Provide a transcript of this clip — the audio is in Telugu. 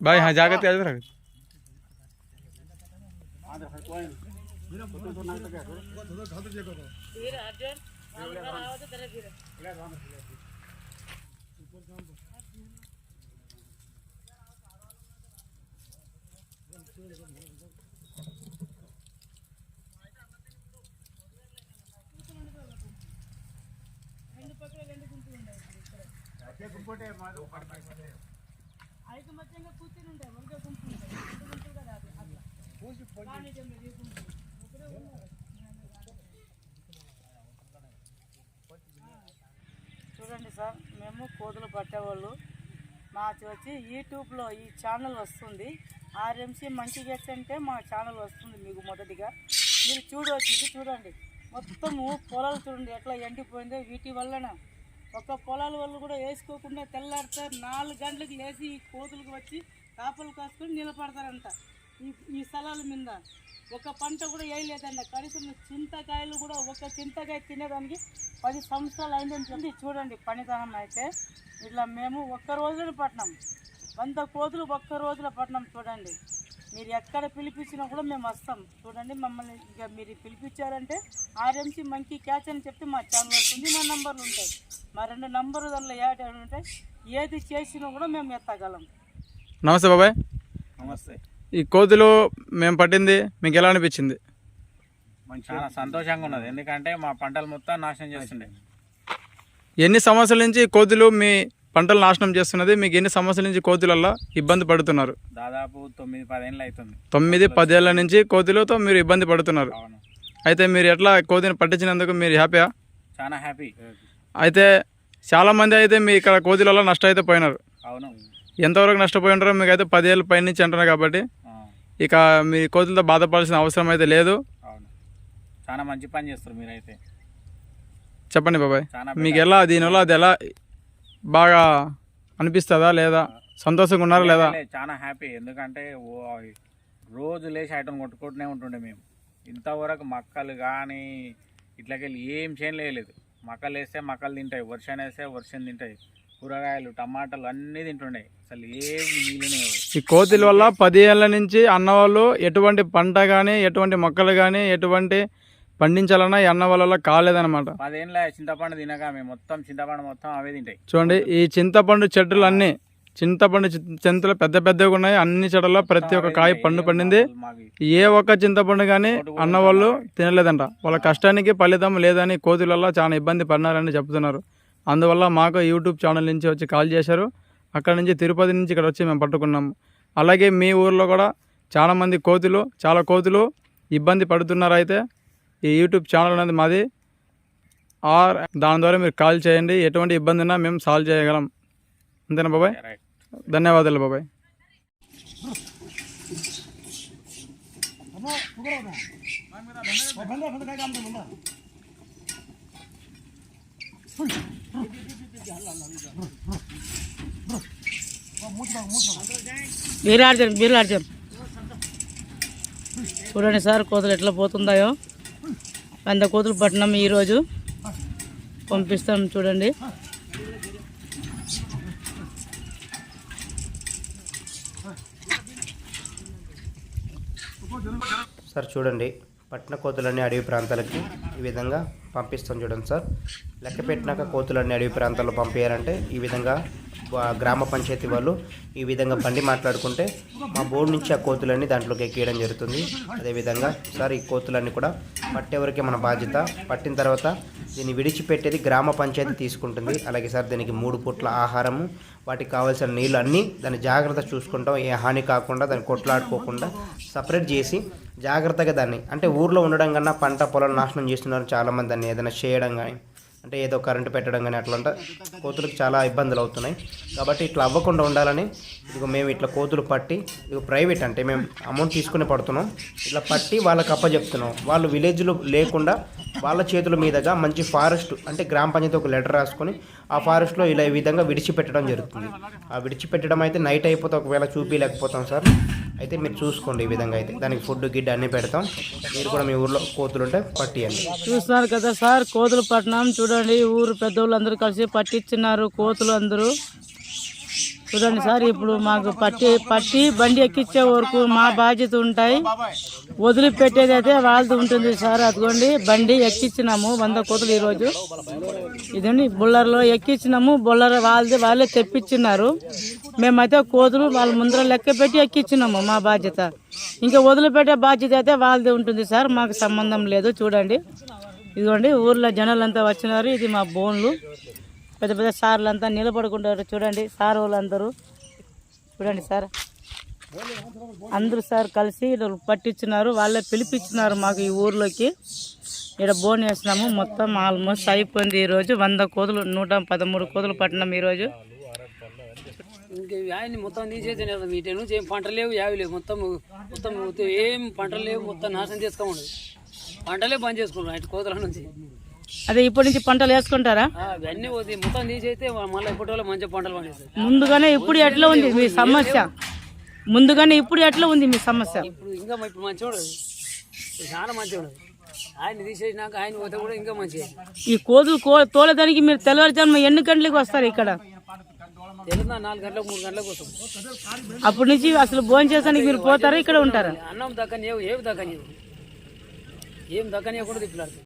भाई हाँ जाकर त्याज रख। ఐకమత్యంగా కూర్చుని ఉంటాయి ఒకే గుంపు ఉంటాయి. కాదు అట్లా. చూడండి సార్ మేము కోతులు పట్టేవాళ్ళు. మాకు వచ్చి యూట్యూబ్లో ఈ ఛానల్ వస్తుంది. ఆర్ఎంసీ మంచి గెట్స్ అంటే మా ఛానల్ వస్తుంది మీకు మొదటిగా. మీరు చూడవచ్చు ఇది చూడండి. మొత్తము పొలాలు చూడండి ఎట్లా ఎండిపోయిందో వీటి వలన ఒక పొలాల వాళ్ళు కూడా వేసుకోకుండా తెల్లారితే నాలుగు గంటలకు లేచి ఈ కోతులకు వచ్చి కాపలు కాసుకొని నిలబడతారంట. ఈ ఈ స్థలాల మీద ఒక పంట కూడా వేయలేదంట. కనీసం చింతకాయలు కూడా ఒక చింతకాయ తినేదానికి పది సంవత్సరాలు అయిందని చూడండి పనితనం అయితే. ఇట్లా మేము ఒక్క రోజులో పట్టినాం. వంద కోతులు ఒక్క రోజులో పట్టినాం చూడండి. మీరు ఎక్కడ పిలిపించినా కూడా మేము వస్తాం. చూడండి మమ్మల్ని ఇక మీరు పిలిపించారంటే ఆర్ఎంసీ మంకీ క్యాచ్ అని చెప్పి మా ఛానల్ వస్తుంది మా నంబర్లు ఉంటాయి. మా రెండు నంబర్లు దానిలో యాడ్ అయి ఉంటాయి ఏది చేసినా కూడా మేము ఎత్తగలం. నమస్తే బాబాయ్. నమస్తే. ఈ కోతులు మేము పట్టింది మీకు ఎలా అనిపించింది? చాలా సంతోషంగా ఉన్నది. ఎందుకంటే మా పంటలు మొత్తం నాశనం చేస్తుండే. ఎన్ని సంవత్సరాల నుంచి కోతులు మీ పంటలు నాశనం చేస్తున్నది. మీకు ఎన్ని సంవత్సరాల నుంచి కోతులల్లో ఇబ్బంది పడుతున్నారు? దాదాపు తొమ్మిది పదేళ్ళు అవుతుంది తొమ్మిది పదేళ్ళ నుంచి కోతులతో మీరు ఇబ్బంది పడుతున్నారు. అయితే మీరు ఎట్లా కోతిని పట్టించినందుకు మీరు హ్యాపీయా? చాలా హ్యాపీ. అయితే చాలామంది అయితే మీ ఇక్కడ కోతులలో నష్టం అయితే పోయినారు. అవును. ఎంతవరకు నష్టపోయి ఉంటారో మీకు అయితే పదేళ్ళ పై నుంచి అంటున్నారు కాబట్టి ఇక మీ కోతులతో బాధపడాల్సిన అవసరం అయితే లేదు. చాలా మంచి పని చేస్తారు మీరైతే. చెప్పండి బాబాయ్. చాలా మీకు ఎలా దీనివల్ల అది ఎలా బాగా అనిపిస్తుందా లేదా? సంతోషంగా ఉన్నారా లేదా చాలా హ్యాపీ. ఎందుకంటే రోజు లేచి ఐటమ్ కొట్టుకుంటూనే ఉంటుండే మేము. ఇంతవరకు మక్కలు కానీ ఇట్లకెళ్ళి ఏం చేయలేదు మక్కలు వేస్తే మక్కలు తింటాయి వర్షం వేస్తే వర్షం తింటాయి. కూరగాయలు టమాటాలు అన్నీ తింటుండే. అసలు ఏం మిగిలినవి ఈ కోతుల వల్ల పది ఏళ్ళ నుంచి అన్నవాళ్ళు ఎటువంటి పంట కానీ ఎటువంటి మొక్కలు కానీ ఎటువంటి పండించాలన్నా ఈ అన్న వల్ల కాలేదన్నమాట. పదేళ్ళ చింతపండు తినక మేము మొత్తం చింతపండు మొత్తం అవే తింటాయి. చూడండి ఈ చింతపండు చెట్లు అన్నీ చింతపండు చింతలు పెద్ద పెద్దగా ఉన్నాయి అన్ని చెట్లలో ప్రతి ఒక్క కాయ పండు పండింది. ఏ ఒక్క చింతపండు కానీ అన్న వాళ్ళు తినలేదంట. వాళ్ళ కష్టానికి ఫలితం లేదని కోతులలో చాలా ఇబ్బంది పడినారని చెప్తున్నారు. అందువల్ల మాకు యూట్యూబ్ ఛానల్ నుంచి వచ్చి కాల్ చేశారు. అక్కడ నుంచి తిరుపతి నుంచి ఇక్కడ వచ్చి మేము పట్టుకున్నాము అలాగే మీ ఊర్లో కూడా చాలామంది కోతులు చాలా కోతులు ఇబ్బంది పడుతున్నారు అయితే ఈ యూట్యూబ్ ఛానల్ అనేది మాది. ఆర్ దాని ద్వారా మీరు కాల్ చేయండి. ఎటువంటి ఇబ్బంది ఉన్నా మేము సాల్వ్ చేయగలం. అంతేనా బాబాయ్? ధన్యవాదాలు బాబాయ్. వీరార్జున్ వీరార్జున్ చూడండి సార్ కోతులు ఎట్లా పోతుందాయో వంద కోతులు పట్టినాం ఈరోజు. పంపిస్తాం చూడండి. సార్ చూడండి. పట్టణ కోతులన్నీ అడవి ప్రాంతాలకి ఈ విధంగా పంపిస్తాం చూడండి సార్. లెక్క పెట్టినాక కోతులన్నీ అడవి ప్రాంతాల్లో పంపించారంటే ఈ విధంగా గ్రామ పంచాయతీ వాళ్ళు ఈ విధంగా బండి మాట్లాడుకుంటే మా బోర్డు నుంచి ఆ కోతులన్నీ దాంట్లోకి ఎక్కియడం జరుగుతుంది. అదేవిధంగా సార్ ఈ కోతులన్నీ కూడా పట్టేవరకే మన బాధ్యత. పట్టిన తర్వాత దీన్ని విడిచిపెట్టేది గ్రామ పంచాయతీ తీసుకుంటుంది. అలాగే సార్ దీనికి మూడు పూట్ల ఆహారము వాటికి కావాల్సిన నీళ్ళు అన్నీ దాన్ని జాగ్రత్త చూసుకుంటాం. ఏ హాని కాకుండా దాన్ని కొట్లాడుకోకుండా సపరేట్ చేసి జాగ్రత్తగా దాన్ని అంటే ఊర్లో ఉండడం కన్నా పంట పొలాలు నాశనం చేస్తున్నారు చాలామంది దాన్ని ఏదైనా చేయడం కానీ. అంటే ఏదో కరెంటు పెట్టడం కానీ అట్లా కోతులకు చాలా ఇబ్బందులు అవుతున్నాయి. కాబట్టి ఇట్లా అవ్వకుండా ఉండాలని ఇదిగో మేము ఇట్లా కోతులు పట్టి ఇదిగో ప్రైవేట్ అంటే మేము అమౌంట్ తీసుకుని పడుతున్నాం. ఇట్లా పట్టి వాళ్ళకి అప్పచెప్తున్నాం వాళ్ళు విలేజ్లో లేకుండా వాళ్ళ చేతుల మీదుగా మంచి ఫారెస్ట్ అంటే గ్రామ పంచాయతీ ఒక లెటర్ రాసుకొని ఆ ఫారెస్ట్లో ఇలా ఈ విధంగా విడిచిపెట్టడం జరుగుతుంది. ఆ విడిచిపెట్టడం అయితే నైట్ అయిపోతే ఒకవేళ చూపించలేకపోతాం సార్. అయితే మీరు చూసుకోండి ఈ విధంగా అయితే. దానికి ఫుడ్ గిడ్ అన్నీ పెడతాం. మీరు కూడా మీ ఊర్లో కోతులు ఉంటే పట్టియండి. చూస్తున్నారు కదా సార్ కోతులు పట్టణం. చూడండి ఊరు పెద్దోళ్ళు అందరూ కలిసి పట్టించినారు కోతులు అందరూ. చూడండి సార్ ఇప్పుడు మాకు పట్టి పట్టి బండి ఎక్కించే వరకు మా బాధ్యత ఉంటాయి. వదిలిపెట్టేది అయితే వాళ్ళది ఉంటుంది సార్. అదిగోండి బండి ఎక్కించినాము వంద కోతులు ఈరోజు. ఇదండి బుల్లర్లో ఎక్కించినాము బుల్లర్ వాళ్ళది వాళ్ళే తెప్పించినారు మేమైతే కోతులు వాళ్ళ ముందర లెక్క పెట్టి ఎక్కించినాము మా బాధ్యత. ఇంకా వదిలిపెట్టే బాధ్యత అయితే వాళ్ళది ఉంటుంది సార్ మాకు సంబంధం లేదు చూడండి. ఇదిగోండి ఊర్లో జనాలంతా వచ్చినారు ఇది మా బోన్లు. పెద్ద పెద్ద సార్లు అంతా నిలబడుకుంటారు చూడండి సార్ వాళ్ళందరూ. చూడండి సార్. అందరూ సార్ కలిసి ఈడ పట్టించినారు వాళ్ళే పిలిపించినారు మాకు ఈ ఊర్లోకి. ఇక్కడ బోన్ వేసినాము మొత్తం ఆల్మోస్ట్ అయిపోయింది ఈరోజు. వంద కోతులు నూట పదమూడు కోతులు పట్టినాం ఈరోజు. ఇంకా ఆయన మొత్తం తీసేసిన వీటి నుంచి ఏం పంటలు లేవు యావి లేవు. మొత్తం మొత్తం ఏం పంటలు లేవు మొత్తం నాశనం చేసుకోమన్నది పంటలే బంద్ చేసుకున్నాం ఇటు కోతల నుంచి. అదే ఇప్పటి నుంచి పంటలు వేసుకుంటారా? అవన్నీ పోతే మొత్తం తీసేస్తే మళ్ళీ ఇప్పటి వల్ల మంచిగా పంటలు పండిస్తాయి ముందుగానే ఇప్పుడు ఎట్లా ఉంది మీ సమస్య. ముందుగానే ఇప్పుడు ఎట్లా ఉంది మీ సమస్య. ఇప్పుడు ఇంకా ఇప్పుడు ఇప్పుడు చాలా మంచిగా ఉండదు. ఆయన తీసేసినాక ఆయన పోతే కూడా ఇంకా మంచిగా. ఈ కోతులు కో తోలేదానికి మీరు తెల్లవారుజాము ఎన్ని గంటలకు వస్తారు ఇక్కడ? అప్పటి నుంచి అసలు భోజనం చేసానికి మీరు పోతారా? ఇక్కడ ఉంటారా? అన్నం దక్కని ఏవి దక్కని ఏం దక్కని కూడా తిప్పలాడుతుంది